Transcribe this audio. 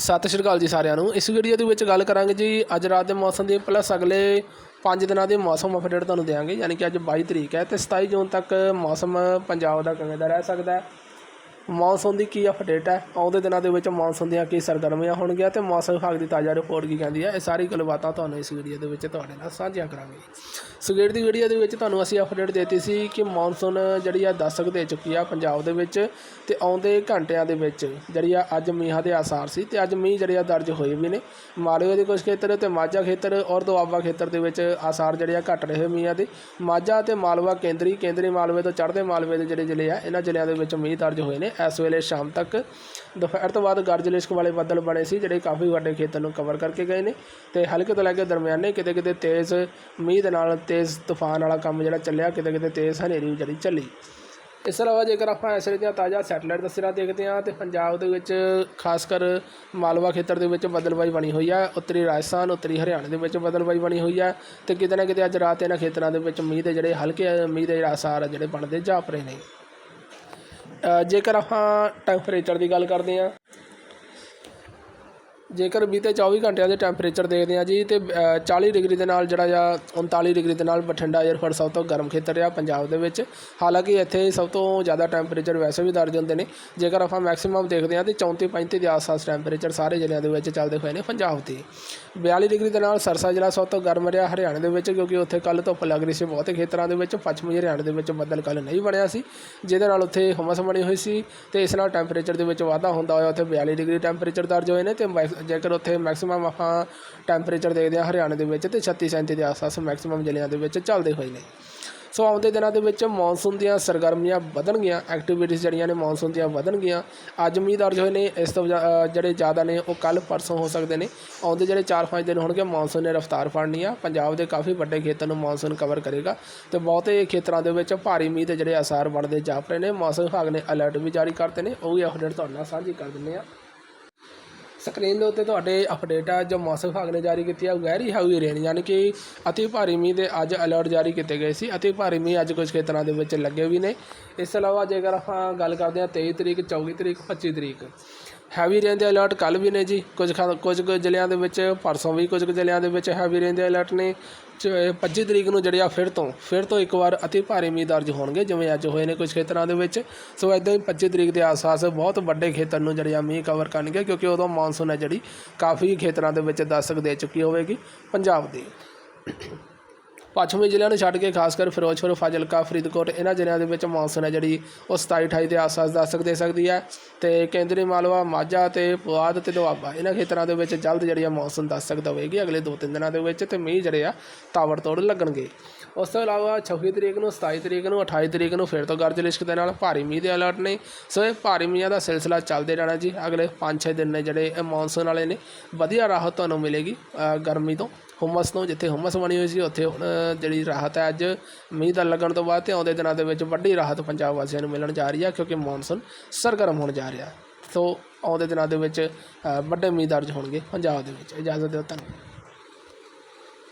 ਸਤਿ ਸ਼੍ਰੀ ਅਕਾਲ ਜੀ ਸਾਰਿਆਂ ਨੂੰ। ਇਸ ਵੀਡੀਓ ਦੇ ਵਿੱਚ ਗੱਲ ਕਰਾਂਗੇ ਜੀ, ਅੱਜ ਰਾਤ ਦੇ ਮੌਸਮ ਦੀ ਪਲੱਸ ਅਗਲੇ 5 ਦਿਨਾਂ ਦੇ ਮੌਸਮ ਅਪਡੇਟ ਤੁਹਾਨੂੰ ਦੇਵਾਂਗੇ ਯਾਨੀ ਕਿ ਅੱਜ 22 ਤਰੀਕ ਹੈ ਤੇ 27 ਜੂਨ ਤੱਕ ਮੌਸਮ ਪੰਜਾਬ ਦਾ ਕਿਵੇਂ ਦਾ ਰਹਿ ਸਕਦਾ ਹੈ। ਮੌਨਸੂਨ ਦੀ ਕੀ ਅਪਡੇਟ ਹੈ? ਆਉਂਦੇ ਦਿਨਾਂ ਦੇ ਵਿੱਚ ਮੌਨਸੂਨ ਦੀਆਂ ਕੀ ਸਰਗਰਮੀਆਂ ਹੋਣਗੀਆਂ ਤੇ ਮੌਸਮ ਵਿਭਾਗ ਦੀ ਤਾਜ਼ਾ ਰਿਪੋਰਟ ਕੀ ਕਹਿੰਦੀ ਹੈ? ਇਹ ਸਾਰੀ ਗੱਲਬਾਤਾਂ ਤੁਹਾਨੂੰ ਇਸ ਵੀਡੀਓ ਦੇ ਵਿੱਚ ਤੁਹਾਡੇ ਨਾਲ ਸਾਂਝੀਆਂ ਕਰਾਂਗੇ। ਸਵੇਰ ਦੀ ਵੀਡੀਓ ਦੇ ਵਿੱਚ ਤੁਹਾਨੂੰ ਅਸੀਂ ਅਪਡੇਟ ਦਿੱਤੀ ਸੀ ਕਿ ਮੌਨਸੂਨ ਜਿਹੜੀ ਆ ਦਸਤਕ ਦੇ ਚੁੱਕੀ ਆ ਪੰਜਾਬ ਦੇ ਵਿੱਚ ਤੇ ਆਉਂਦੇ ਘੰਟਿਆਂ ਦੇ ਵਿੱਚ ਜਿਹੜੀ ਆ ਅੱਜ ਮੀਂਹਾਂ ਦੇ ਆਸਾਰ ਸੀ ਤੇ ਅੱਜ ਮੀਂਹ ਜਿਹੜੇ ਆ ਦਰਜ ਹੋਏ ਵੀ ਨੇ। ਮਾਲਵੇ ਦੇ ਕੁਝ ਖੇਤਰ ਤੇ ਮਾਝਾ ਖੇਤਰ ਔਰ ਦੁਆਬਾ ਖੇਤਰ ਦੇ ਵਿੱਚ ਆਸਾਰ ਜਿਹੜੇ ਆ ਘਟ ਰਹੇ ਮੀਂਹਾਂ ਦੇ। ਮਾਝਾ ਤੇ ਮਾਲਵਾ ਕੇਂਦਰੀ ਕੇਂਦਰੀ ਮਾਲਵੇ ਤੋਂ ਚੜ੍ਹਦੇ ਮਾਲਵੇ ਦੇ ਜਿਹੜੇ ਜ਼ਿਲ੍ਹੇ ਆ, ਇਹਨਾਂ ਜ਼ਿਲ੍ਹਿਆਂ ਦੇ ਵਿੱਚ ਮੀਂਹ ਦਰਜ ਹੋਏ ਨੇ। ਇਸ ਵੇਲੇ ਸ਼ਾਮ ਤੱਕ ਦੁਪਹਿਰ ਤੋਂ ਬਾਅਦ ਗਰਜ ਲਿਸ਼ਕ ਵਾਲੇ ਬੱਦਲ ਬਣੇ ਸੀ, ਜਿਹੜੇ ਕਾਫੀ ਵੱਡੇ ਖੇਤਰ ਨੂੰ ਕਵਰ ਕਰਕੇ ਗਏ ਨੇ ਤੇ ਹਲਕੇ ਤੋਂ ਲੈ ਕੇ ਦਰਮਿਆਨੇ ਕਿਤੇ ਕਿਤੇ ਤੇਜ਼ ਮੀਂਹ ਦੇ ਨਾਲ ਤੇਜ਼ ਤੂਫਾਨ ਵਾਲਾ ਕੰਮ ਜਿਹੜਾ ਚੱਲਿਆ ਕਿਤੇ ਕਿਤੇ ਤੇਜ਼ ਹਨੇਰੀ ਜਿਹੜੀ ਚੱਲੀ। ਇਸ ਤੋਂ ਇਲਾਵਾ ਜੇਕਰ ਆਪਾਂ ਇਸ ਦੀਆਂ ਤਾਜ਼ਾ ਸੈਟਲਾਈਟ ਤਸਵੀਰਾਂ ਦੇਖਦੇ ਹਾਂ ਤੇ ਪੰਜਾਬ ਦੇ ਵਿੱਚ ਖਾਸ ਕਰ ਮਾਲਵਾ ਖੇਤਰ ਦੇ ਵਿੱਚ ਬਦਲਵਾਈ ਬਣੀ ਹੋਈ ਹੈ ਉੱਤਰੀ ਰਾਜਸਥਾਨ, ਉੱਤਰੀ ਹਰਿਆਣਾ ਦੇ ਵਿੱਚ ਬਦਲਵਾਈ ਬਣੀ ਹੋਈ ਹੈ ਤੇ ਕਿਤੇ ਨਾ ਕਿਤੇ ਅੱਜ ਰਾਤ ਇਹਨਾਂ ਖੇਤਰਾਂ ਦੇ ਵਿੱਚ ਮੀਂਹ ਦੇ ਜਿਹੜੇ ਹਲਕੇ ਮੀਂਹ ਦੇ ਜਿਹੜੇ ਆਸਾਰ ਜਿਹੜੇ ਬਣਦੇ ਜਾਪ ਰਹੇ ਨੇ। ਜੇਕਰ ਆਪਾਂ ਟੈਂਪਰੇਚਰ ਦੀ ਗੱਲ ਕਰਦੇ ਹਾਂ ਜੇਕਰ ਬੀਤੇ 24 ਘੰਟਿਆਂ ਦੇ ਟੈਂਪਰੇਚਰ ਦੇਖਦੇ ਹਾਂ ਜੀ ਤੇ ਅ, 40 ਡਿਗਰੀ ਦੇ ਨਾਲ ਜਿਹੜਾ ਆ 39 ਡਿਗਰੀ ਦੇ ਨਾਲ ਬਠਿੰਡਾ ਏਅਰਫੋਰਟ ਸਭ ਤੋਂ ਗਰਮ ਖੇਤਰ ਰਿਹਾ ਪੰਜਾਬ ਦੇ ਵਿੱਚ। ਹਾਲਾਂਕਿ ਇੱਥੇ ਸਭ ਤੋਂ ਜ਼ਿਆਦਾ ਟੈਂਪਰੇਚਰ ਵੈਸੇ ਵੀ ਦਰਜ ਹੁੰਦੇ ਨੇ। ਜੇਕਰ ਆਪਾਂ ਮੈਕਸਿਮਮ ਦੇਖਦੇ ਹਾਂ ਤੇ 34 35 ਦੇ ਆਸ-ਪਾਸ ਟੈਂਪਰੇਚਰ ਸਾਰੇ ਜ਼ਿਲ੍ਹਿਆਂ ਦੇ ਵਿੱਚ ਚੱਲਦੇ ਹੋਏ ਨੇ ਪੰਜਾਬ ਦੇ। 42 ਡਿਗਰੀ ਦੇ ਨਾਲ ਸਰਸਾ ਜ਼ਿਲ੍ਹਾ ਸਭ ਤੋਂ ਗਰਮ ਰਿਹਾ ਹਰਿਆਣੇ ਦੇ ਵਿੱਚ ਕਿਉਂਕਿ ਉੱਥੇ ਕੱਲ ਧੁੱਪ ਲੱਗ ਰਹੀ ਸੀ ਬਹੁਤੇ ਖੇਤਰਾਂ ਦੇ ਵਿੱਚ। ਪੱਛਮੀ ਹਰਿਆਣੇ ਦੇ ਵਿੱਚ ਬੱਦਲ ਕੱਲ ਨਹੀਂ ਬਣਿਆ ਸੀ ਜਿਹਦੇ ਨਾਲ ਉੱਥੇ ਹੁਮਸ ਬਣੀ ਹੋਈ ਸੀ ਤੇ ਇਸ ਨਾਲ ਟੈਂਪਰੇਚਰ ਦੇ ਵਿੱਚ ਵਾਧਾ ਹੁੰਦਾ ਹੋਇਆ। ਉੱਥੇ 42 ਡਿਗਰੀ ਟੈਂਪਰੇਚਰ ਦਰਜ ਹੋਏ ਨੇ ਤੇ ਮੈਕ- ਜੇਕਰ ਉੱਥੇ ਮੈਕਸਿਮਮ ਆਪਾਂ ਟੈਂਪਰੇਚਰ ਦੇਖਦੇ ਹਾਂ ਹਰਿਆਣੇ ਦੇ ਵਿੱਚ ਤੇ 36 37 ਦੇ ਆਸ-ਪਾਸ ਮੈਕਸਿਮਮ ਜ਼ਿਲ੍ਹਿਆਂ ਦੇ ਵਿੱਚ ਚੱਲਦੇ ਹੋਏ ਨੇ। ਸੋ ਆਉਂਦੇ ਦਿਨਾਂ ਦੇ ਵਿੱਚ ਮੌਨਸੂਨ ਦੀਆਂ ਸਰਗਰਮੀਆਂ ਵਧਣਗੀਆਂ ਐਕਟੀਵਿਟੀਜ਼ ਜਿਹੜੀਆਂ ਨੇ ਮੌਨਸੂਨ ਦੀਆਂ ਵਧਣਗੀਆਂ। ਅੱਜ ਮੀਂਹ ਦਰਜ ਹੋਏ ਨੇ ਇਸ ਤੋਂ ਜਿਹੜੇ ਜ਼ਿਆਦਾ ਨੇ ਉਹ ਕੱਲ ਪਰਸੋਂ ਹੋ ਸਕਦੇ ਨੇ। ਆਉਂਦੇ ਜਿਹੜੇ 4-5 ਦਿਨ ਹੋਣਗੇ ਮੌਨਸੂਨ ਨੇ ਰਫ਼ਤਾਰ ਫੜਨੀ ਆ। ਪੰਜਾਬ ਦੇ ਕਾਫੀ ਵੱਡੇ ਖੇਤਰ ਨੂੰ ਮੌਨਸੂਨ ਕਵਰ ਕਰੇਗਾ ਤੇ ਬਹੁਤੇ ਖੇਤਰਾਂ ਦੇ ਵਿੱਚ ਭਾਰੀ ਮੀਂਹ ਦੇ ਜਿਹੜੇ ਅਸਾਰ ਬਣਦੇ ਜਾ ਰਹੇ ਨੇ। ਮੌਸਮ ਵਿਭਾਗ ਨੇ ਅਲਰਟ ਵੀ ਜਾਰੀ ਕਰਤੇ ਨੇ। ਉਹ ਵੀ ਅਪਡੇਟ ਤੁਹਾਡੇ ਨਾਲ ਸਾਂਝੀ ਕਰ ਦਿੰਦੇ ਆ ਸਕਰੀਨ ਦੇ ਉੱਤੇ ਤੁਹਾਡੇ ਅਪਡੇਟ ਆ, ਜੋ ਮੌਸਮ ਵਿਭਾਗ ਨੇ ਜਾਰੀ ਕੀਤੀ ਹੈ ਵੈਰੀ ਹੈਵੀ ਰੇਨ ਯਾਨੀ ਕਿ ਅਤੀ ਭਾਰੀ ਮੀਂਹ ਦੇ ਅੱਜ ਅਲਰਟ ਜਾਰੀ ਕੀਤੇ ਗਏ ਸੀ। ਅਤੀ ਭਾਰੀ ਮੀਂਹ ਅੱਜ ਕੁਝ ਖੇਤਰਾਂ ਦੇ ਵਿੱਚ ਲੱਗੇ ਵੀ ਨੇ। ਇਸ ਤੋਂ ਇਲਾਵਾ ਜੇਕਰ ਆਪਾਂ ਗੱਲ ਕਰਦੇ ਹਾਂ 23 ਤਰੀਕ 24 ਤਰੀਕ 25 ਤਰੀਕ ਹੈਵੀ ਰੇਨ ਦੇ ਅਲਰਟ ਕੱਲ ਵੀ ਨੇ ਜੀ। ਕੁਝ ਖਾ- ਕੁਝ ਕੁ ਜ਼ਿਲ੍ਹਿਆਂ ਦੇ ਵਿੱਚ, ਪਰਸੋਂ ਵੀ ਕੁਝ ਕੁ ਜ਼ਿਲ੍ਹਿਆਂ ਦੇ ਵਿੱਚ ਹੈਵੀ ਰੇਨ ਦੇ ਅਲਰਟ ਨੇ। ਚ- 25 ਤਰੀਕ ਨੂੰ ਜਿਹੜੇ ਆ ਫਿਰ ਤੋਂ ਫਿਰ ਤੋਂ ਇੱਕ ਵਾਰ ਅਤੀ ਭਾਰੀ ਮੀਂਹ ਦਰਜ ਹੋਣਗੇ, ਜਿਵੇਂ ਅੱਜ ਹੋਏ ਨੇ ਕੁਝ ਖੇਤਰਾਂ ਦੇ ਵਿੱਚ। ਸੋ ਇਦਾਂ ਹੀ 25 ਤਰੀਕ ਦੇ ਆਸ-ਪਾਸ ਬਹੁਤ ਵੱਡੇ ਖੇਤਰ ਨੂੰ ਜਿਹੜੇ ਆ ਮੀਂਹ ਕਵਰ ਕਰਨਗੇ, ਕਿਉਂਕਿ ਉਦੋਂ ਮੌਨਸੂਨ ਹੈ ਜਿਹੜੀ, ਕਾਫੀ ਖੇਤਰਾਂ ਦੇ ਵਿੱਚ ਦਸਤਕ ਦੇ ਚੁੱਕੀ ਹੋਵੇਗੀ ਪੰਜਾਬ ਦੀ। ਪੱਛਮੀ ਜ਼ਿਲ੍ਹਿਆਂ ਨੂੰ ਛੱਡ ਕੇ ਖਾਸ ਕਰ ਫਿਰੋਜ਼ਪੁਰ, ਫਾਜ਼ਿਲਕਾ, ਫਰੀਦਕੋਟ, ਇਹਨਾਂ ਜ਼ਿਲ੍ਹਿਆਂ ਦੇ ਵਿੱਚ ਮੌਨਸੂਨ ਹੈ ਜਿਹੜੀ ਉਹ 27 28 ਦੇ ਆਸ-ਪਾਸ ਦਸਤਕ ਦੇ ਸਕਦੀ ਹੈ ਤੇ ਕੇਂਦਰੀ ਮਾਲਵਾ, ਮਾਝਾ ਤੇ ਪੁਆਧ ਤੇ ਦੁਆਬਾ, ਇਹਨਾਂ ਖੇਤਰਾਂ ਦੇ ਵਿੱਚ ਜਲਦ ਜਿਹੜੀ ਆ ਮੌਨਸੂਨ ਦਸਤਕ ਦੇਵੇਗੀ ਅਗਲੇ 2-3 ਦਿਨਾਂ ਦੇ ਵਿੱਚ ਤੇ ਮੀਂਹ ਜਿਹੜੇ ਆ ਤਾਵੜ-ਤੋੜ ਲੱਗਣਗੇ। ਉਸ ਤੋਂ ਇਲਾਵਾ 26 ਤਰੀਕ ਨੂੰ 27 ਤਰੀਕ ਨੂੰ 28 ਤਰੀਕ ਨੂੰ ਫਿਰ ਤੋਂ ਗਰਜ ਲਿਸ਼ਕ ਦੇ ਨਾਲ ਭਾਰੀ ਮੀਂਹ ਦੇ ਅਲਰਟ ਨੇ। ਸੋ ਇਹ ਭਾਰੀ ਮੀਂਹਾਂ ਦਾ ਸਿਲਸਿਲਾ ਚੱਲਦੇ ਰਹਿਣਾ ਜੀ, ਅਗਲੇ 5-6 ਦਿਨ ਨੇ ਜਿਹੜੇ ਇਹ ਮੌਨਸੂਨ ਵਾਲੇ ਨੇ, ਵਧੀਆ ਰਾਹਤ ਤੁਹਾਨੂੰ ਮਿਲੇਗੀ ਗਰਮੀ ਤੋਂ। ਹੁਮਸ ਨੂੰ, ਜਿੱਥੇ ਹੁਮਸ ਬਣੀ ਹੋਈ ਸੀ, ਉੱਥੇ ਹੁਣ ਜਿਹੜੀ ਰਾਹਤ ਹੈ, ਅੱਜ ਮੀਂਹ ਦਾ ਲੱਗਣ ਤੋਂ ਬਾਅਦ ਤੇ ਆਉਂਦੇ ਦਿਨਾਂ ਦੇ ਵਿੱਚ ਵੱਡੀ ਰਾਹਤ ਪੰਜਾਬ ਵਾਸੀਆਂ ਨੂੰ ਮਿਲਣ ਜਾ ਰਹੀ ਹੈ, ਕਿਉਂਕਿ ਮੌਨਸੂਨ ਸਰਗਰਮ ਹੋਣ ਜਾ ਰਿਹਾ ਸੋ ਆਉਂਦੇ ਦਿਨਾਂ ਦੇ ਵਿੱਚ ਵੱਡੇ ਮੀਂਹ ਦਰਜ ਹੋਣਗੇ ਪੰਜਾਬ ਦੇ ਵਿੱਚ। ਇਜਾਜ਼ਤ ਦਿਓ, ਧੰਨਵਾਦ।